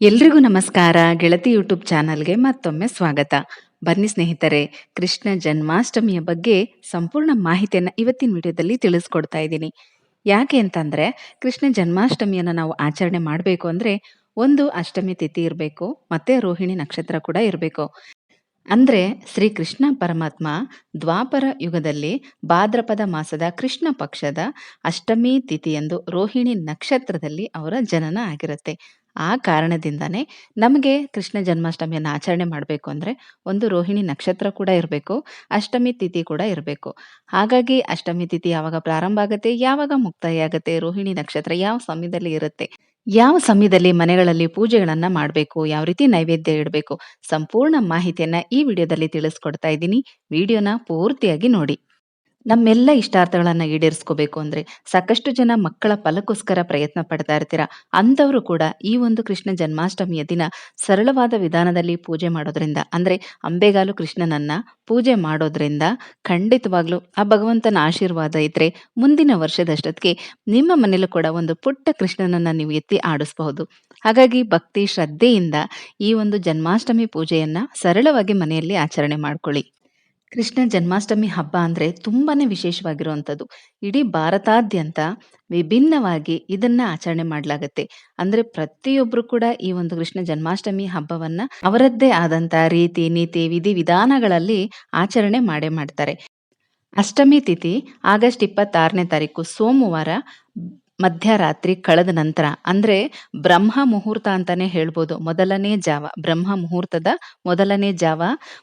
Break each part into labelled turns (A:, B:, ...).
A: ಎಲ್ರಿಗೂ ನಮಸ್ಕಾರ. ಗೆಳತಿ ಯೂಟ್ಯೂಬ್ ಚಾನಲ್ಗೆ ಮತ್ತೊಮ್ಮೆ ಸ್ವಾಗತ. ಬನ್ನಿ ಸ್ನೇಹಿತರೆ, ಕೃಷ್ಣ ಜನ್ಮಾಷ್ಟಮಿಯ ಬಗ್ಗೆ ಸಂಪೂರ್ಣ ಮಾಹಿತಿಯನ್ನು ಇವತ್ತಿನ ವಿಡಿಯೋದಲ್ಲಿ ತಿಳಿಸ್ಕೊಡ್ತಾ ಇದ್ದೀನಿ. ಯಾಕೆ ಅಂತಂದ್ರೆ, ಕೃಷ್ಣ ಜನ್ಮಾಷ್ಟಮಿಯನ್ನು ನಾವು ಆಚರಣೆ ಮಾಡಬೇಕು ಅಂದ್ರೆ ಒಂದು ಅಷ್ಟಮಿ ತಿಥಿ ಇರಬೇಕು, ಮತ್ತೆ ರೋಹಿಣಿ ನಕ್ಷತ್ರ ಕೂಡ ಇರಬೇಕು. ಅಂದ್ರೆ ಶ್ರೀ ಕೃಷ್ಣ ಪರಮಾತ್ಮ ದ್ವಾಪರ ಯುಗದಲ್ಲಿ ಭಾದ್ರಪದ ಮಾಸದ ಕೃಷ್ಣ ಪಕ್ಷದ ಅಷ್ಟಮಿ ತಿಥಿಯಂದು ರೋಹಿಣಿ ನಕ್ಷತ್ರದಲ್ಲಿ ಅವರ ಜನನ ಆಗಿರುತ್ತೆ. ಆ ಕಾರಣದಿಂದಾನೇ ನಮಗೆ ಕೃಷ್ಣ ಜನ್ಮಾಷ್ಟಮಿಯನ್ನು ಆಚರಣೆ ಮಾಡಬೇಕು ಅಂದ್ರೆ ಒಂದು ರೋಹಿಣಿ ನಕ್ಷತ್ರ ಕೂಡ ಇರಬೇಕು, ಅಷ್ಟಮಿ ತಿಥಿ ಕೂಡ ಇರಬೇಕು. ಹಾಗಾಗಿ ಅಷ್ಟಮಿ ತಿಥಿ ಯಾವಾಗ ಪ್ರಾರಂಭ ಆಗುತ್ತೆ, ಯಾವಾಗ ಮುಕ್ತಾಯ ಆಗುತ್ತೆ, ರೋಹಿಣಿ ನಕ್ಷತ್ರ ಯಾವ ಸಮಯದಲ್ಲಿ ಇರುತ್ತೆ? ಯಾವ ಸಮಯದಲ್ಲಿ ಮನೆಗಳಲ್ಲಿ ಪೂಜೆಗಳನ್ನ ಮಾಡಬೇಕು, ಯಾವ ರೀತಿ ನೈವೇದ್ಯ ಇಡಬೇಕು, ಸಂಪೂರ್ಣ ಮಾಹಿತಿಯನ್ನ ಈ ವಿಡಿಯೋದಲ್ಲಿ ತಿಳಿಸ್ಕೊಡ್ತಾ ಇದ್ದೀನಿ. ವಿಡಿಯೋನ ಪೂರ್ತಿಯಾಗಿ ನೋಡಿ. ನಮ್ಮೆಲ್ಲ ಇಷ್ಟಾರ್ಥಗಳನ್ನ ಈಡೇರಿಸ್ಕೋಬೇಕು ಅಂದ್ರೆ ಸಾಕಷ್ಟು ಜನ ಮಕ್ಕಳ ಫಲಕ್ಕೋಸ್ಕರ ಪ್ರಯತ್ನ ಪಡ್ತಾ ಇರ್ತೀರಾ? ಅಂಥವರು ಕೂಡ ಈ ಒಂದು ಕೃಷ್ಣ ಜನ್ಮಾಷ್ಟಮಿಯ ದಿನ ಸರಳವಾದ ವಿಧಾನದಲ್ಲಿ ಪೂಜೆ ಮಾಡೋದ್ರಿಂದ, ಅಂದ್ರೆ ಅಂಬೆಗಾಲು ಕೃಷ್ಣನನ್ನ ಪೂಜೆ ಮಾಡೋದ್ರಿಂದ ಖಂಡಿತವಾಗ್ಲೂ ಆ ಭಗವಂತನ ಆಶೀರ್ವಾದ ಇದ್ರೆ ಮುಂದಿನ ವರ್ಷದಷ್ಟೊತ್ತಿಗೆ ನಿಮ್ಮ ಮನೇಲೂ ಕೂಡ ಒಂದು ಪುಟ್ಟ ಕೃಷ್ಣನನ್ನ ನೀವು ಎತ್ತಿ ಆಡಿಸಬಹುದು. ಹಾಗಾಗಿ ಭಕ್ತಿ ಶ್ರದ್ಧೆಯಿಂದ ಈ ಒಂದು ಜನ್ಮಾಷ್ಟಮಿ ಪೂಜೆಯನ್ನ ಸರಳವಾಗಿ ಮನೆಯಲ್ಲಿ ಆಚರಣೆ ಮಾಡ್ಕೊಳ್ಳಿ. ಕೃಷ್ಣ ಜನ್ಮಾಷ್ಟಮಿ ಹಬ್ಬ ಅಂದ್ರೆ ತುಂಬಾನೇ ವಿಶೇಷವಾಗಿರುವಂಥದ್ದು. ಇಡೀ ಭಾರತಾದ್ಯಂತ ವಿಭಿನ್ನವಾಗಿ ಇದನ್ನ ಆಚರಣೆ ಮಾಡಲಾಗತ್ತೆ. ಅಂದ್ರೆ ಪ್ರತಿಯೊಬ್ರು ಕೂಡ ಈ ಒಂದು ಕೃಷ್ಣ ಜನ್ಮಾಷ್ಟಮಿ ಹಬ್ಬವನ್ನ ಅವರದ್ದೇ ಆದಂತ ರೀತಿ, ನೀತಿ, ವಿಧಿ, ವಿಧಾನಗಳಲ್ಲಿ ಆಚರಣೆ ಮಾಡೇ ಮಾಡ್ತಾರೆ. ಅಷ್ಟಮಿ ತಿಥಿ ಆಗಸ್ಟ್ ಇಪ್ಪತ್ತಾರನೇ ತಾರೀಕು ಸೋಮವಾರ ಮಧ್ಯರಾತ್ರಿ ಕಳೆದ ನಂತರ, ಅಂದ್ರೆ ಬ್ರಹ್ಮ ಮುಹೂರ್ತ ಅಂತಾನೆ ಹೇಳ್ಬೋದು. ಮೊದಲನೇ ಜಾವ, ಬ್ರಹ್ಮ ಮುಹೂರ್ತದ ಮೊದಲನೇ ಜಾವ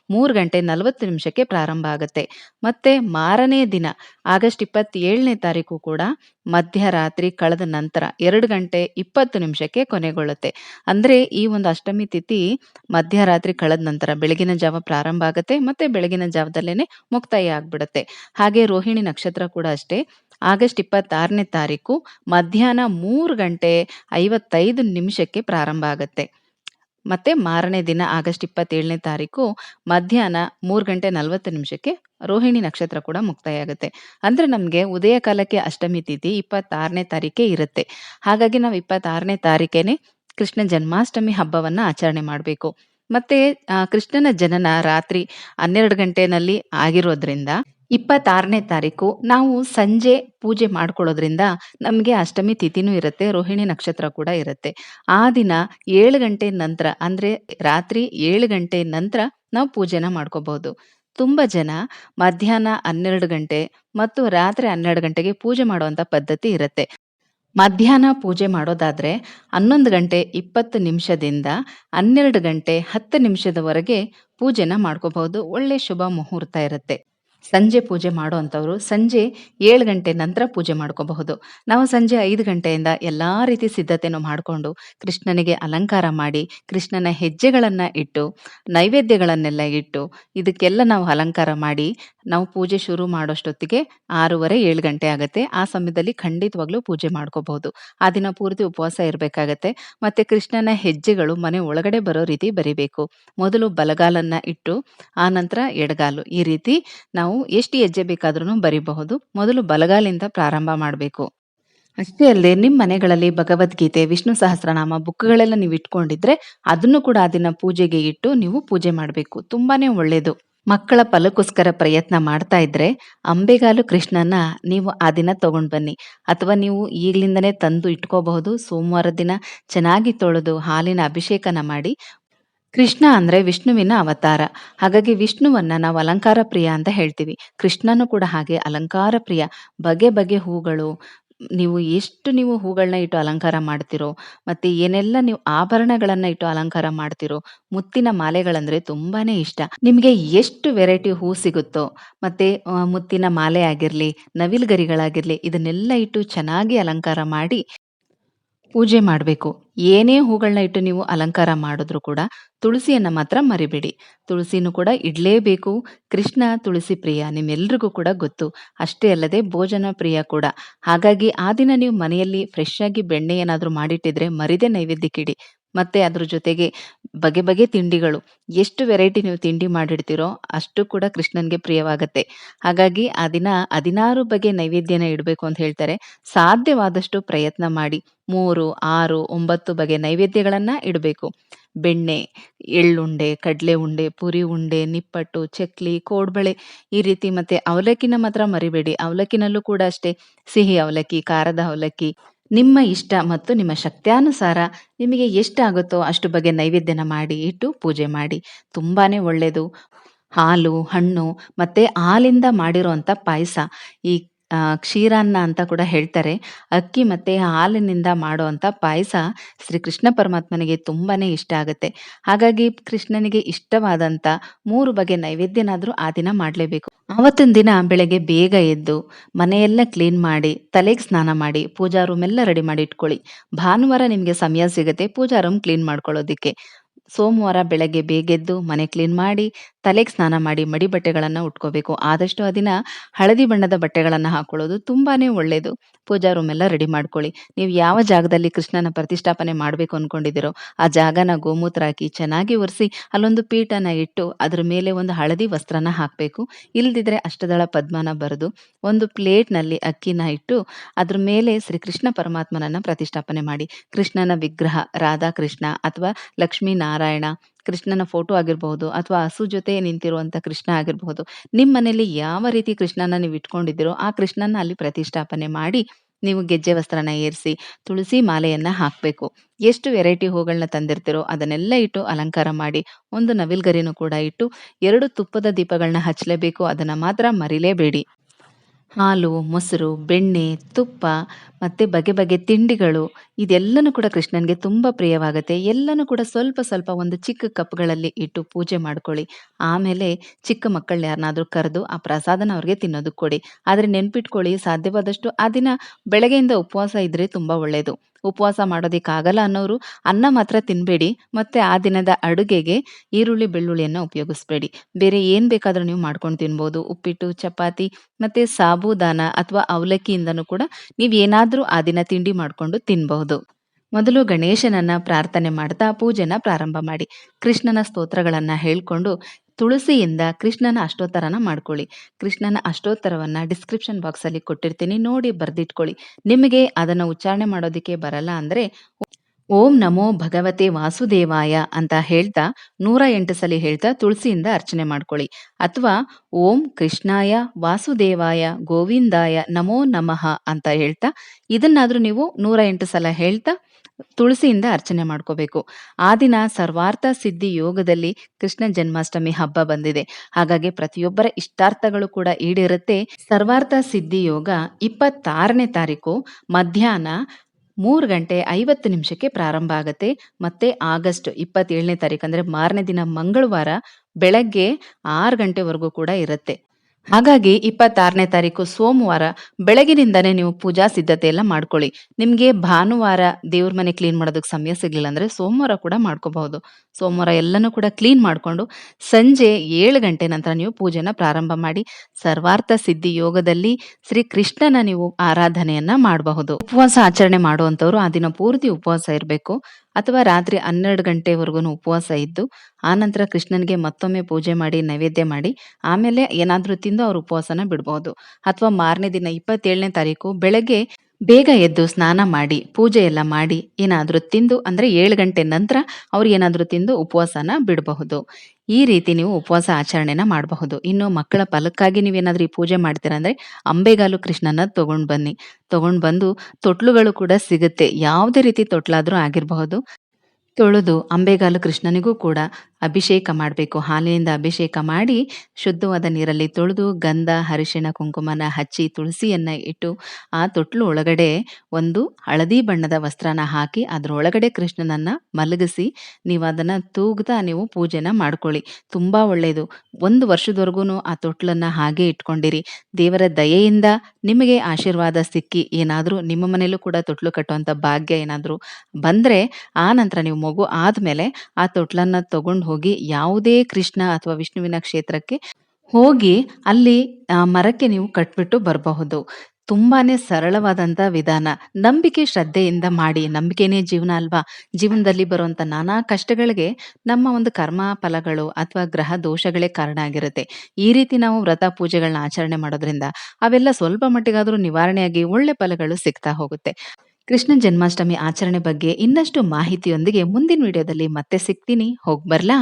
A: ಮೂರು ಗಂಟೆ ನಲವತ್ತು ನಿಮಿಷಕ್ಕೆ ಪ್ರಾರಂಭ ಆಗುತ್ತೆ. ಮತ್ತೆ ಮಾರನೇ ದಿನ, ಆಗಸ್ಟ್ ಇಪ್ಪತ್ತೇಳನೇ ತಾರೀಕು ಕೂಡ ಮಧ್ಯರಾತ್ರಿ ಕಳೆದ ನಂತರ ಎರಡು ಗಂಟೆ ಇಪ್ಪತ್ತು ನಿಮಿಷಕ್ಕೆ ಕೊನೆಗೊಳ್ಳುತ್ತೆ. ಅಂದ್ರೆ ಈ ಒಂದು ಅಷ್ಟಮಿ ತಿಥಿ ಮಧ್ಯರಾತ್ರಿ ಕಳೆದ ನಂತರ ಬೆಳಗಿನ ಜಾವ ಪ್ರಾರಂಭ ಆಗುತ್ತೆ ಮತ್ತೆ ಬೆಳಗಿನ ಜಾವದಲ್ಲೇನೆ ಮುಕ್ತಾಯ ಆಗ್ಬಿಡುತ್ತೆ. ಹಾಗೆ ರೋಹಿಣಿ ನಕ್ಷತ್ರ ಕೂಡ ಅಷ್ಟೇ. ಆಗಸ್ಟ್ ಇಪ್ಪತ್ತಾರನೇ ತಾರೀಕು ಮಧ್ಯಾಹ್ನ ಮೂರು ಗಂಟೆ ಐವತ್ತೈದು ನಿಮಿಷಕ್ಕೆ ಪ್ರಾರಂಭ ಆಗುತ್ತೆ. ಮತ್ತೆ ಮಾರನೇ ದಿನ ಆಗಸ್ಟ್ ಇಪ್ಪತ್ತೇಳನೇ ತಾರೀಕು ಮಧ್ಯಾಹ್ನ ಮೂರು ಗಂಟೆ ನಲವತ್ತು ನಿಮಿಷಕ್ಕೆ ರೋಹಿಣಿ ನಕ್ಷತ್ರ ಕೂಡ ಮುಕ್ತಾಯ ಆಗುತ್ತೆ ಅಂದ್ರೆ ನಮಗೆ ಉದಯ ಕಾಲಕ್ಕೆ ಅಷ್ಟಮಿ ತಿಥಿ ಇಪ್ಪತ್ತಾರನೇ ತಾರೀಕೆ ಇರುತ್ತೆ. ಹಾಗಾಗಿ ನಾವು ಇಪ್ಪತ್ತಾರನೇ ತಾರೀಕೇನೆ ಕೃಷ್ಣ ಜನ್ಮಾಷ್ಟಮಿ ಹಬ್ಬವನ್ನ ಆಚರಣೆ ಮಾಡಬೇಕು. ಮತ್ತೆ ಕೃಷ್ಣನ ಜನನ ರಾತ್ರಿ ಹನ್ನೆರಡು ಗಂಟೆನಲ್ಲಿ ಆಗಿರೋದ್ರಿಂದ ಇಪ್ಪತ್ತಾರನೇ ತಾರೀಕು ನಾವು ಸಂಜೆ ಪೂಜೆ ಮಾಡ್ಕೊಳ್ಳೋದ್ರಿಂದ ನಮಗೆ ಅಷ್ಟಮಿ ತಿಥಿನೂ ಇರುತ್ತೆ, ರೋಹಿಣಿ ನಕ್ಷತ್ರ ಕೂಡ ಇರುತ್ತೆ. ಆ ದಿನ ಏಳು ಗಂಟೆ ನಂತರ ಅಂದರೆ ರಾತ್ರಿ ಏಳು ಗಂಟೆ ನಂತರ ನಾವು ಪೂಜೆನ ಮಾಡ್ಕೋಬಹುದು ತುಂಬ ಜನ ಮಧ್ಯಾಹ್ನ ಹನ್ನೆರಡು ಗಂಟೆ ಮತ್ತು ರಾತ್ರಿ ಹನ್ನೆರಡು ಗಂಟೆಗೆ ಪೂಜೆ ಮಾಡುವಂಥ ಪದ್ಧತಿ ಇರುತ್ತೆ. ಮಧ್ಯಾಹ್ನ ಪೂಜೆ ಮಾಡೋದಾದರೆ ಹನ್ನೊಂದು ಗಂಟೆ ಇಪ್ಪತ್ತು ನಿಮಿಷದಿಂದ ಹನ್ನೆರಡು ಗಂಟೆ ಹತ್ತು ನಿಮಿಷದವರೆಗೆ ಪೂಜೆನ ಮಾಡ್ಕೋಬಹುದು ಒಳ್ಳೆ ಶುಭ ಮುಹೂರ್ತ ಇರುತ್ತೆ. ಸಂಜೆ ಪೂಜೆ ಮಾಡುವಂಥವ್ರು ಸಂಜೆ ಏಳು ಗಂಟೆ ನಂತರ ಪೂಜೆ ಮಾಡ್ಕೋಬಹುದು. ನಾವು ಸಂಜೆ ಐದು ಗಂಟೆಯಿಂದ ಎಲ್ಲಾ ರೀತಿ ಸಿದ್ಧತೆಯನ್ನು ಮಾಡಿಕೊಂಡು ಕೃಷ್ಣನಿಗೆ ಅಲಂಕಾರ ಮಾಡಿ ಕೃಷ್ಣನ ಹೆಜ್ಜೆಗಳನ್ನು ಇಟ್ಟು ನೈವೇದ್ಯಗಳನ್ನೆಲ್ಲ ಇಟ್ಟು ಇದಕ್ಕೆಲ್ಲ ನಾವು ಅಲಂಕಾರ ಮಾಡಿ ನಾವು ಪೂಜೆ ಶುರು ಮಾಡೋಷ್ಟೊತ್ತಿಗೆ ಆರೂವರೆ ಏಳು ಗಂಟೆ ಆಗುತ್ತೆ. ಆ ಸಮಯದಲ್ಲಿ ಖಂಡಿತವಾಗ್ಲೂ ಪೂಜೆ ಮಾಡ್ಕೋಬಹುದು. ಆ ದಿನ ಪೂರ್ತಿ ಉಪವಾಸ ಇರಬೇಕಾಗತ್ತೆ. ಮತ್ತೆ ಕೃಷ್ಣನ ಹೆಜ್ಜೆಗಳು ಮನೆ ಒಳಗಡೆ ಬರೋ ರೀತಿ ಬರಿಬೇಕು. ಮೊದಲು ಬಲಗಾಲನ್ನ ಇಟ್ಟು ಆ ನಂತರ ಎಡಗಾಲು. ಈ ರೀತಿ ನಾವು ಎಷ್ಟು ಹೆಜ್ಜೆ ಬೇಕಾದ್ರೂ ಬರೀಬಹುದು. ಮೊದಲು ಬಲಗಾಲಿಂದ ಪ್ರಾರಂಭ ಮಾಡಬೇಕು. ಅಷ್ಟೇ ಅಲ್ಲದೆ ನಿಮ್ಮ ಮನೆಗಳಲ್ಲಿ ಭಗವದ್ಗೀತೆ, ವಿಷ್ಣು ಸಹಸ್ರನಾಮ ಬುಕ್ಗಳೆಲ್ಲ ನೀವು ಇಟ್ಕೊಂಡಿದ್ರೆ ಅದನ್ನು ಕೂಡ ಆ ದಿನ ಪೂಜೆಗೆ ಇಟ್ಟು ನೀವು ಪೂಜೆ ಮಾಡಬೇಕು. ತುಂಬಾನೇ ಒಳ್ಳೇದು. ಮಕ್ಕಳ ಫಲಕ್ಕೋಸ್ಕರ ಪ್ರಯತ್ನ ಮಾಡ್ತಾ ಇದ್ರೆ ಅಂಬೆಗಾಲು ಕೃಷ್ಣನ ನೀವು ಆ ದಿನ ತಗೊಂಡ್ ಬನ್ನಿ. ಅಥವಾ ನೀವು ಈಗಲಿಂದನೇ ತಂದು ಇಟ್ಕೋಬಹುದು. ಸೋಮವಾರ ದಿನ ಚೆನ್ನಾಗಿ ತೊಳೆದು ಹಾಲಿನ ಅಭಿಷೇಕನ ಮಾಡಿ ಕೃಷ್ಣ ಅಂದ್ರೆ ವಿಷ್ಣುವಿನ ಅವತಾರ. ಹಾಗಾಗಿ ವಿಷ್ಣುವನ್ನ ನಾವು ಅಲಂಕಾರ ಪ್ರಿಯ ಅಂತ ಹೇಳ್ತೀವಿ. ಕೃಷ್ಣನು ಕೂಡ ಹಾಗೆ ಅಲಂಕಾರ ಪ್ರಿಯ. ಬಗೆ ಬಗೆ ಹೂಗಳು, ನೀವು ಎಷ್ಟು ನೀವು ಹೂಗಳನ್ನ ಇಟ್ಟು ಅಲಂಕಾರ ಮಾಡ್ತಿರೋ, ಮತ್ತೆ ಏನೆಲ್ಲ ನೀವು ಆಭರಣಗಳನ್ನ ಇಟ್ಟು ಅಲಂಕಾರ ಮಾಡ್ತಿರೋ, ಮುತ್ತಿನ ಮಾಲೆಗಳಂದ್ರೆ ತುಂಬಾನೇ ಇಷ್ಟ. ನಿಮ್ಗೆ ಎಷ್ಟು ವೆರೈಟಿ ಹೂ ಸಿಗುತ್ತೋ, ಮತ್ತೆ ಮುತ್ತಿನ ಮಾಲೆ ಆಗಿರ್ಲಿ, ನವಿಲುಗರಿಗಳಾಗಿರ್ಲಿ, ಇದನ್ನೆಲ್ಲ ಇಟ್ಟು ಚೆನ್ನಾಗಿ ಅಲಂಕಾರ ಮಾಡಿ ಪೂಜೆ ಮಾಡಬೇಕು. ಏನೇ ಹೂಗಳನ್ನ ಇಟ್ಟು ನೀವು ಅಲಂಕಾರ ಮಾಡಿದ್ರು ಕೂಡ ತುಳಸಿಯನ್ನ ಮಾತ್ರ ಮರಿಬೇಡಿ. ತುಳಸಿನೂ ಕೂಡ ಇಡಲೇಬೇಕು. ಕೃಷ್ಣ ತುಳಸಿ ಪ್ರಿಯ ನಿಮ್ಮೆಲ್ರಿಗೂ ಕೂಡ ಗೊತ್ತು. ಅಷ್ಟೇ ಅಲ್ಲದೆ ಭೋಜನ ಪ್ರಿಯ ಕೂಡ. ಹಾಗಾಗಿ ಆ ದಿನ ನೀವು ಮನೆಯಲ್ಲಿ ಫ್ರೆಶ್ ಆಗಿ ಬೆಣ್ಣೆ ಏನಾದರೂ ಮಾಡಿಟ್ಟಿದ್ರೆ ಮರಿದೆ ನೈವೇದ್ಯಕ್ಕಿಡಿ. ಮತ್ತೆ ಅದ್ರ ಜೊತೆಗೆ ಬಗೆ ಬಗೆ ತಿಂಡಿಗಳು. ಎಷ್ಟು ವೆರೈಟಿ ನೀವು ತಿಂಡಿ ಮಾಡಿಡ್ತೀರೋ ಅಷ್ಟು ಕೂಡ ಕೃಷ್ಣನ್ಗೆ ಪ್ರಿಯವಾಗತ್ತೆ. ಹಾಗಾಗಿ ಆ ದಿನ ಹದಿನಾರು ಬಗೆ ನೈವೇದ್ಯನ ಇಡಬೇಕು ಅಂತ ಹೇಳ್ತಾರೆ. ಸಾಧ್ಯವಾದಷ್ಟು ಪ್ರಯತ್ನ ಮಾಡಿ. ಮೂರು, ಆರು, ಒಂಬತ್ತು ಬಗೆ ನೈವೇದ್ಯಗಳನ್ನ ಇಡಬೇಕು. ಬೆಣ್ಣೆ, ಎಳ್ಳುಂಡೆ ಕಡಲೆ ಉಂಡೆ ಪುರಿ ಉಂಡೆ ನಿಪ್ಪಟ್ಟು, ಚಕ್ಲಿ, ಕೋಡ್ಬಳೆ ಈ ರೀತಿ ಮತ್ತೆ ಅವಲಕ್ಕಿನ ಮಾತ್ರ ಮರಿಬೇಡಿ. ಅವಲಕ್ಕಿನಲ್ಲೂ ಕೂಡ ಅಷ್ಟೇ. ಸಿಹಿ ಅವಲಕ್ಕಿ, ಖಾರದ ಅವಲಕ್ಕಿ ನಿಮ್ಮ ಇಷ್ಟ ಮತ್ತು ನಿಮ್ಮ ಶಕ್ತ್ಯಾನುಸಾರ ನಿಮಗೆ ಎಷ್ಟಾಗುತ್ತೋ ಅಷ್ಟು ಬಗೆ ನೈವೇದ್ಯನ ಮಾಡಿ ಇಟ್ಟು ಪೂಜೆ ಮಾಡಿ. ತುಂಬಾ ಒಳ್ಳೆಯದು. ಹಾಲು, ಹಣ್ಣು ಮತ್ತು ಹಾಲಿಂದ ಮಾಡಿರೋಂಥ ಪಾಯಸ. ಈ ಕ್ಷೀರಾನ್ನ ಅಂತ ಕೂಡ ಹೇಳ್ತಾರೆ. ಅಕ್ಕಿ ಮತ್ತೆ ಹಾಲಿನಿಂದ ಮಾಡುವಂಥ ಪಾಯಸ ಶ್ರೀ ಕೃಷ್ಣ ಪರಮಾತ್ಮನಿಗೆ ತುಂಬಾನೇ ಇಷ್ಟ ಆಗುತ್ತೆ. ಹಾಗಾಗಿ ಕೃಷ್ಣನಿಗೆ ಇಷ್ಟವಾದಂಥ ಮೂರು ಬಗೆ ನೈವೇದ್ಯನಾದರೂ ಆ ದಿನ ಮಾಡಲೇಬೇಕು. ಆವತ್ತಿನ ದಿನ ಬೆಳಗ್ಗೆ ಬೇಗ ಎದ್ದು ಮನೆಯೆಲ್ಲ ಕ್ಲೀನ್ ಮಾಡಿ, ತಲೆಗೆ ಸ್ನಾನ ಮಾಡಿ, ಪೂಜಾ ರೂಮ್ ಎಲ್ಲ ರೆಡಿ ಮಾಡಿ ಇಟ್ಕೊಳ್ಳಿ. ಭಾನುವಾರ ನಿಮಗೆ ಸಮಯ ಸಿಗುತ್ತೆ ಪೂಜಾ ರೂಮ್ ಕ್ಲೀನ್ ಮಾಡ್ಕೊಳ್ಳೋದಿಕ್ಕೆ. ಸೋಮವಾರ ಬೆಳಗ್ಗೆ ಬೇಗೆದ್ದು ಮನೆ ಕ್ಲೀನ್ ಮಾಡಿ, ತಲೆಗೆ ಸ್ನಾನ ಮಾಡಿ ಮಡಿ ಬಟ್ಟೆಗಳನ್ನ ಉಟ್ಕೋಬೇಕು. ಆದಷ್ಟು ಆ ದಿನ ಹಳದಿ ಬಣ್ಣದ ಬಟ್ಟೆಗಳನ್ನ ಹಾಕೊಳ್ಳೋದು ತುಂಬಾನೇ ಒಳ್ಳೇದು. ಪೂಜಾ ರೂಮ್ ಎಲ್ಲ ರೆಡಿ ಮಾಡ್ಕೊಳ್ಳಿ. ನೀವು ಯಾವ ಜಾಗದಲ್ಲಿ ಕೃಷ್ಣನ ಪ್ರತಿಷ್ಠಾಪನೆ ಮಾಡಬೇಕು ಅನ್ಕೊಂಡಿದ್ದೀರೋ, ಆ ಜಾಗನ ಗೋಮೂತ್ರ ಹಾಕಿ ಚೆನ್ನಾಗಿ ಒರೆಸಿ, ಅಲ್ಲೊಂದು ಪೀಠನ ಇಟ್ಟು ಅದ್ರ ಮೇಲೆ ಒಂದು ಹಳದಿ ವಸ್ತ್ರನ ಹಾಕಬೇಕು. ಇಲ್ದಿದ್ರೆ ಅಷ್ಟದಳ ಪದ್ಮನ ಬರೆದು, ಒಂದು ಪ್ಲೇಟ್ನಲ್ಲಿ ಅಕ್ಕಿನ ಇಟ್ಟು ಅದ್ರ ಮೇಲೆ ಶ್ರೀ ಕೃಷ್ಣ ಪರಮಾತ್ಮನನ್ನ ಪ್ರತಿಷ್ಠಾಪನೆ ಮಾಡಿ. ಕೃಷ್ಣನ ವಿಗ್ರಹ ರಾಧಾಕೃಷ್ಣ ಅಥವಾ ಲಕ್ಷ್ಮೀ ನಾರಾಯಣ, ಕೃಷ್ಣನ ಫೋಟೋ ಆಗಿರಬಹುದು ಅಥವಾ ಹಸು ಜೊತೆ ನಿಂತಿರುವಂತ ಕೃಷ್ಣ ಆಗಿರಬಹುದು. ನಿಮ್ಮ ಮನೆಯಲ್ಲಿ ಯಾವ ರೀತಿ ಕೃಷ್ಣನ ನೀವು ಇಟ್ಕೊಂಡಿದ್ದೀರೋ ಆ ಕೃಷ್ಣನ ಅಲ್ಲಿ ಪ್ರತಿಷ್ಠಾಪನೆ ಮಾಡಿ ನೀವು ಗೆಜ್ಜೆ ವಸ್ತ್ರನ ಏರಿಸಿ ತುಳಸಿ ಮಾಲೆಯನ್ನ ಹಾಕಬೇಕು. ಎಷ್ಟು ವೆರೈಟಿ ಹೂಗಳನ್ನ ತಂದಿರ್ತೀರೋ ಅದನ್ನೆಲ್ಲ ಇಟ್ಟು ಅಲಂಕಾರ ಮಾಡಿ ಒಂದು ನವಿಲ್ಗರಿನೂ ಕೂಡ ಇಟ್ಟು ಎರಡು ತುಪ್ಪದ ದೀಪಗಳನ್ನ ಹಚ್ಚಲೇಬೇಕು ಅದನ್ನ ಮಾತ್ರ ಮರಿಲೇಬೇಡಿ. ಹಾಲು, ಮೊಸರು, ಬೆಣ್ಣೆ, ತುಪ್ಪ ಮತ್ತು ಬಗೆ ಬಗೆ ತಿಂಡಿಗಳು. ಇದೆಲ್ಲನೂ ಕೂಡ ಕೃಷ್ಣನಿಗೆ ತುಂಬ ಪ್ರಿಯವಾಗುತ್ತೆ. ಎಲ್ಲನೂ ಕೂಡ ಸ್ವಲ್ಪ ಸ್ವಲ್ಪ ಒಂದು ಚಿಕ್ಕ ಕಪ್ಗಳಲ್ಲಿ ಇಟ್ಟು ಪೂಜೆ ಮಾಡ್ಕೊಳ್ಳಿ. ಆಮೇಲೆ ಚಿಕ್ಕ ಮಕ್ಕಳನ್ನ ಯಾರನ್ನಾದರೂ ಕರೆದು ಆ ಪ್ರಸಾದನ ಅವ್ರಿಗೆ ತಿನ್ನೋದಕ್ಕೆ ಕೊಡಿ. ಆದರೆ ನೆನ್ಪಿಟ್ಕೊಳ್ಳಿ, ಸಾಧ್ಯವಾದಷ್ಟು ಆ ದಿನ ಬೆಳಗ್ಗೆಯಿಂದ ಉಪವಾಸ ಇದ್ದರೆ ತುಂಬ ಒಳ್ಳೆಯದು ಉಪವಾಸ ಮಾಡೋದಕ್ಕಾಗಲ್ಲ ಅನ್ನೋರು ಅನ್ನ ಮಾತ್ರ ತಿನ್ನಬೇಡಿ ಮತ್ತೆ ಆ ದಿನದ ಅಡುಗೆಗೆ ಈರುಳ್ಳಿ, ಬೆಳ್ಳುಳ್ಳಿಯನ್ನು ಉಪಯೋಗಿಸ್ಬೇಡಿ. ಬೇರೆ ಏನ್ ಬೇಕಾದ್ರೂ ನೀವು ಮಾಡ್ಕೊಂಡು ತಿನ್ಬೋದು. ಉಪ್ಪಿಟ್ಟು, ಚಪಾತಿ, ಮತ್ತೆ ಸಾಬುದಾನ ಅಥವಾ ಅವಲಕ್ಕಿಯಿಂದನೂ ಕೂಡ ನೀವು ಆ ದಿನ ತಿಂಡಿ ಮಾಡ್ಕೊಂಡು ತಿನ್ಬಹುದು. ಮೊದಲು ಗಣೇಶನನ್ನ ಪ್ರಾರ್ಥನೆ ಮಾಡ್ತಾ ಪೂಜೆನ ಪ್ರಾರಂಭ ಮಾಡಿ. ಕೃಷ್ಣನ ಸ್ತೋತ್ರಗಳನ್ನ ಹೇಳ್ಕೊಂಡು ತುಳಸಿಯಿಂದ ಕೃಷ್ಣನ ಅಷ್ಟೋತ್ತರನ ಮಾಡ್ಕೊಳ್ಳಿ. ಕೃಷ್ಣನ ಅಷ್ಟೋತ್ತರವನ್ನ ಡಿಸ್ಕ್ರಿಪ್ಷನ್ ಬಾಕ್ಸ್ ಅಲ್ಲಿ ಕೊಟ್ಟಿರ್ತೀನಿ. ನೋಡಿ ಬರ್ದಿಟ್ಕೊಳ್ಳಿ. ನಿಮಗೆ ಅದನ್ನ ಉಚ್ಚಾರಣೆ ಮಾಡೋದಕ್ಕೆ ಬರಲ್ಲ ಅಂದ್ರೆ ಓಂ ನಮೋ ಭಗವತೆ ವಾಸುದೇವಾಯ ಅಂತ ಹೇಳ್ತಾ ನೂರ ಎಂಟು ಸಲ ಹೇಳ್ತಾ ತುಳಸಿಯಿಂದ ಅರ್ಚನೆ ಮಾಡ್ಕೊಳ್ಳಿ. ಅಥವಾ ಓಂ ಕೃಷ್ಣಾಯ ವಾಸುದೇವಾಯ ಗೋವಿಂದಾಯ ನಮೋ ನಮಃ ಅಂತ ಹೇಳ್ತಾ ಇದನ್ನಾದ್ರೂ ನೀವು ನೂರ ಎಂಟು ಸಲ ಹೇಳ್ತಾ ತುಳಸಿಯಿಂದ ಅರ್ಚನೆ ಮಾಡ್ಕೋಬೇಕು. ಆ ದಿನ ಸರ್ವಾರ್ಥ ಸಿದ್ಧಿ ಯೋಗದಲ್ಲಿ ಕೃಷ್ಣ ಜನ್ಮಾಷ್ಟಮಿ ಹಬ್ಬ ಬಂದಿದೆ. ಹಾಗಾಗಿ ಪ್ರತಿಯೊಬ್ಬರ ಇಷ್ಟಾರ್ಥಗಳು ಕೂಡ ಈಡೇರುತ್ತೆ. ಸರ್ವಾರ್ಥ ಸಿದ್ಧಿ ಯೋಗ ಇಪ್ಪತ್ತಾರನೇ ತಾರೀಕು ಮಧ್ಯಾಹ್ನ ಮೂರು ಗಂಟೆ ಐವತ್ತು ನಿಮಿಷಕ್ಕೆ ಪ್ರಾರಂಭ ಆಗುತ್ತೆ. ಮತ್ತೆ ಆಗಸ್ಟ್ ಇಪ್ಪತ್ತೇಳನೇ ತಾರೀಕು ಅಂದ್ರೆ ಮಾರನೇ ದಿನ ಮಂಗಳವಾರ ಬೆಳಗ್ಗೆ ಆರು ಗಂಟೆವರೆಗೂ ಕೂಡ ಇರುತ್ತೆ. ಹಾಗಾಗಿ ಇಪ್ಪತ್ತಾರನೇ ತಾರೀಕು ಸೋಮವಾರ ಬೆಳಗಿನಿಂದನೇ ನೀವು ಪೂಜಾ ಸಿದ್ಧತೆ ಎಲ್ಲ ಮಾಡ್ಕೊಳ್ಳಿ. ನಿಮಗೆ ಭಾನುವಾರ ದೇವ್ರ ಮನೆ ಕ್ಲೀನ್ ಮಾಡೋದಕ್ಕೆ ಸಮಯ ಸಿಗ್ಲಿಲ್ಲ ಅಂದ್ರೆ ಸೋಮವಾರ ಕೂಡ ಮಾಡ್ಕೋಬಹುದು. ಸೋಮವಾರ ಎಲ್ಲನೂ ಕೂಡ ಕ್ಲೀನ್ ಮಾಡ್ಕೊಂಡು ಸಂಜೆ ಏಳು ಗಂಟೆ ನಂತರ ನೀವು ಪೂಜೆನ ಪ್ರಾರಂಭ ಮಾಡಿ ಸರ್ವಾರ್ಥ ಸಿದ್ಧಿ ಯೋಗದಲ್ಲಿ ಶ್ರೀ ಕೃಷ್ಣನ ನೀವು ಆರಾಧನೆಯನ್ನ ಮಾಡಬಹುದು. ಉಪವಾಸ ಆಚರಣೆ ಮಾಡುವಂಥವ್ರು ಆ ದಿನ ಪೂರ್ತಿ ಉಪವಾಸ ಇರಬೇಕು. ಅಥವಾ ರಾತ್ರಿ ಹನ್ನೆರಡು ಗಂಟೆವರೆಗೂ ಉಪವಾಸ ಇದ್ದು ಆನಂತರ ಕೃಷ್ಣನಿಗೆ ಮತ್ತೊಮ್ಮೆ ಪೂಜೆ ಮಾಡಿ, ನೈವೇದ್ಯ ಮಾಡಿ, ಆಮೇಲೆ ಏನಾದರೂ ತಿಂದು ಅವರು ಉಪವಾಸನ ಬಿಡ್ಬೋದು. ಅಥವಾ ಮಾರನೇ ದಿನ ಇಪ್ಪತ್ತೇಳನೇ ತಾರೀಕು, ಬೆಳಗ್ಗೆ ಬೇಗ ಎದ್ದು ಸ್ನಾನ ಮಾಡಿ, ಪೂಜೆ ಎಲ್ಲ ಮಾಡಿ, ಏನಾದರೂ ತಿಂದು, ಅಂದ್ರೆ ಏಳು ಗಂಟೆ ನಂತರ ಅವ್ರು ಏನಾದರೂ ತಿಂದು ಉಪವಾಸನ ಬಿಡಬಹುದು. ಈ ರೀತಿ ನೀವು ಉಪವಾಸ ಆಚರಣೆನ ಮಾಡಬಹುದು. ಇನ್ನು ಮಕ್ಕಳ ಫಲಕ್ಕಾಗಿ ನೀವೇನಾದರೂ ಈ ಪೂಜೆ ಮಾಡ್ತೀರಾ ಅಂದ್ರೆ ಅಂಬೆಗಾಲು ಕೃಷ್ಣನ ತೊಗೊಂಡು ಬನ್ನಿ. ತೊಗೊಂಡು ಬಂದು ತೊಟ್ಲುಗಳು ಕೂಡ ಸಿಗುತ್ತೆ. ಯಾವುದೇ ರೀತಿ ತೊಟ್ಲಾದರೂ ಆಗಿರಬಹುದು. ತೊಳೆದು ಅಂಬೆಗಾಲು ಕೃಷ್ಣನಿಗೂ ಕೂಡ ಅಭಿಷೇಕ ಮಾಡಬೇಕು. ಹಾಲಿನಿಂದ ಅಭಿಷೇಕ ಮಾಡಿ ಶುದ್ಧವಾದ ನೀರಲ್ಲಿ ತೊಳೆದು ಗಂಧ, ಅರಿಶಿಣ, ಕುಂಕುಮನ ಹಚ್ಚಿ ತುಳಸಿಯನ್ನ ಇಟ್ಟು ಆ ತೊಟ್ಲು ಒಳಗಡೆ ಒಂದು ಹಳದಿ ಬಣ್ಣದ ವಸ್ತ್ರನ ಹಾಕಿ ಅದರೊಳಗಡೆ ಕೃಷ್ಣನನ್ನ ಮಲಗಿಸಿ ನೀವು ಅದನ್ನ ತೂಗ್ತಾ ನೀವು ಪೂಜೆನ ಮಾಡ್ಕೊಳ್ಳಿ. ತುಂಬಾ ಒಳ್ಳೆಯದು ಒಂದು ವರ್ಷದವರೆಗೂ ಆ ತೊಟ್ಲನ್ನ ಹಾಗೆ ಇಟ್ಕೊಂಡಿರಿ. ದೇವರ ದಯೆಯಿಂದ ನಿಮಗೆ ಆಶೀರ್ವಾದ ಸಿಕ್ಕಿ ಏನಾದರೂ ನಿಮ್ಮ ಮನೆಯಲ್ಲೂ ಕೂಡ ತೊಟ್ಲು ಕಟ್ಟುವಂಥ ಭಾಗ್ಯ ಏನಾದರೂ ಬಂದರೆ ಆ ನಂತರ ನೀವು ಮಗು ಆದಮೇಲೆ ಆ ತೊಟ್ಲನ್ನು ತಗೊಂಡು ಹೋಗಿ ಯಾವುದೇ ಕೃಷ್ಣ ಅಥವಾ ವಿಷ್ಣುವಿನ ಕ್ಷೇತ್ರಕ್ಕೆ ಹೋಗಿ ಅಲ್ಲಿ ಮರಕ್ಕೆ ನೀವು ಕಟ್ಬಿಟ್ಟು ಬರಬಹುದು ತುಂಬಾನೇ ಸರಳವಾದಂತ ವಿಧಾನ. ನಂಬಿಕೆ, ಶ್ರದ್ಧೆಯಿಂದ ಮಾಡಿ. ನಂಬಿಕೆನೇ ಜೀವನ ಅಲ್ವಾ? ಜೀವನದಲ್ಲಿ ಬರುವಂತ ನಾನಾ ಕಷ್ಟಗಳಿಗೆ ನಮ್ಮ ಒಂದು ಕರ್ಮ ಫಲಗಳು ಅಥವಾ ಗ್ರಹ ದೋಷಗಳೇ ಕಾರಣ ಆಗಿರುತ್ತೆ. ಈ ರೀತಿ ನಾವು ವ್ರತ ಪೂಜೆಗಳನ್ನ ಆಚರಣೆ ಮಾಡೋದ್ರಿಂದ ಅವೆಲ್ಲ ಸ್ವಲ್ಪ ಮಟ್ಟಿಗಾದ್ರೂ ನಿವಾರಣೆಯಾಗಿ ಒಳ್ಳೆ ಫಲಗಳು ಸಿಗ್ತಾ ಹೋಗುತ್ತೆ. ಕೃಷ್ಣ ಜನ್ಮಾಷ್ಟಮಿ ಆಚರಣೆ ಬಗ್ಗೆ ಇನ್ನಷ್ಟು ಮಾಹಿತಿಯೊಂದಿಗೆ ಮುಂದಿನ ವಿಡಿಯೋದಲ್ಲಿ ಮತ್ತೆ ಸಿಗ್ತೀನಿ. ಹೋಗ್ಬರ್ಲಾ?